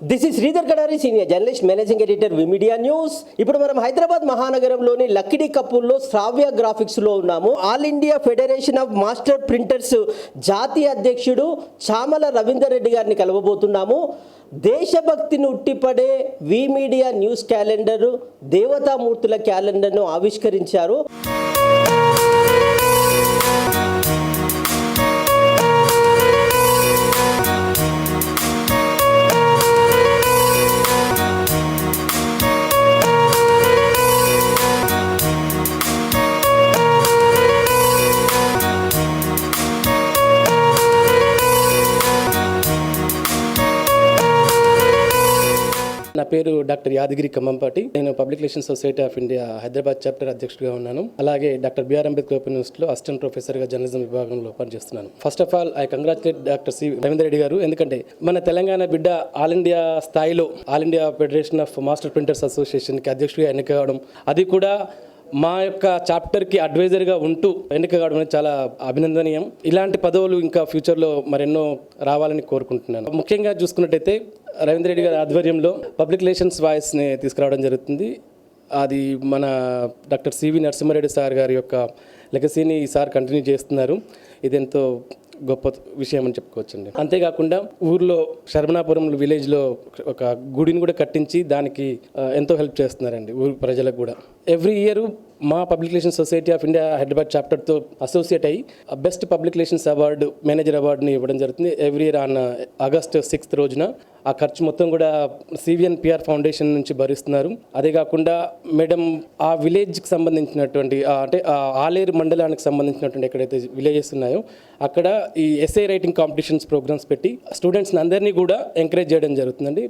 This is Sridhar Kadari senior journalist managing editor V media news ఇప్పుడు మనం హైదరాబాద్ మహానగరంలోని లక్కిడి కపూర్లో శ్రావ్య గ్రాఫిక్స్లో ఉన్నాము. All India federation of master printers జాతీయ అధ్యక్షుడు చామల రవీందర్ రెడ్డి గారిని కలవబోతున్నాము. దేశభక్తిని ఉట్టిపడే వి మీడియా న్యూస్ క్యాలెండర్ దేవతామూర్తుల క్యాలెండర్ను ఆవిష్కరించారు. పేరు డాక్టర్ యాదగిరి కమ్మంపాటి నేను public relation society of India Hyderabad chapter అధ్యక్షుడిగా ఉన్నాను. అలాగే doctor B R Ambedkar open యూనివర్సిటీలో అసిస్టెంట్ ప్రొఫెసర్గా జర్నలిజం విభాగంలో పనిచేస్తున్నాను. First of all I congratulate doctor C. Ravinder Reddy garu. ఎందుకంటే మన తెలంగాణ బిడ్డ ఆల్ ఇండియా స్థాయిలో all India federation of master printers అసోసియేషన్కి అధ్యక్షుడిగా ఎన్నికవడం అది కూడా మా యొక్క చాప్టర్కి అడ్వైజర్గా ఉంటూ ఎన్నిక కావడం అనేది చాలా అభినందనీయం. ఇలాంటి పదవులు ఇంకా ఫ్యూచర్లో మరెన్నో రావాలని కోరుకుంటున్నాను. ముఖ్యంగా చూసుకున్నట్టయితే రవీంద్ర రెడ్డి గారి ఆధ్వర్యంలో పబ్లిక్ రిలేషన్స్ వాయిస్ని తీసుకురావడం జరుగుతుంది. అది మన డాక్టర్ సివి నరసింహారెడ్డి సార్ గారి యొక్క లెగసీని ఈ సార్ కంటిన్యూ చేస్తున్నారు. ఇదెంతో గొప్ప విషయం అని చెప్పుకోవచ్చండి. అంతేకాకుండా ఊర్లో శరవణాపురం విలేజ్లో ఒక గుడిని కూడా కట్టించి దానికి ఎంతో హెల్ప్ చేస్తున్నారండి ఊరు ప్రజలకు కూడా. ఎవ్రీ ఇయర్ మా public relation society of India Hyderabad చాప్టర్తో associate అయ్యి best public relations award manager అవార్డుని ఇవ్వడం జరుగుతుంది. Every year on August sixth రోజున ఆ ఖర్చు మొత్తం కూడా సివిఎన్ పిఆర్ ఫౌండేషన్ నుంచి భరిస్తున్నారు. అదే కాకుండా మేడం ఆ విలేజ్కి సంబంధించినటువంటి అంటే ఆలేరు మండలానికి సంబంధించినటువంటి ఎక్కడైతే విలేజెస్ ఉన్నాయో అక్కడ ఈ ఎస్ఏ రైటింగ్ కాంపిటీషన్స్ ప్రోగ్రామ్స్ పెట్టి స్టూడెంట్స్ని అందరినీ కూడా ఎంకరేజ్ చేయడం జరుగుతుందండి.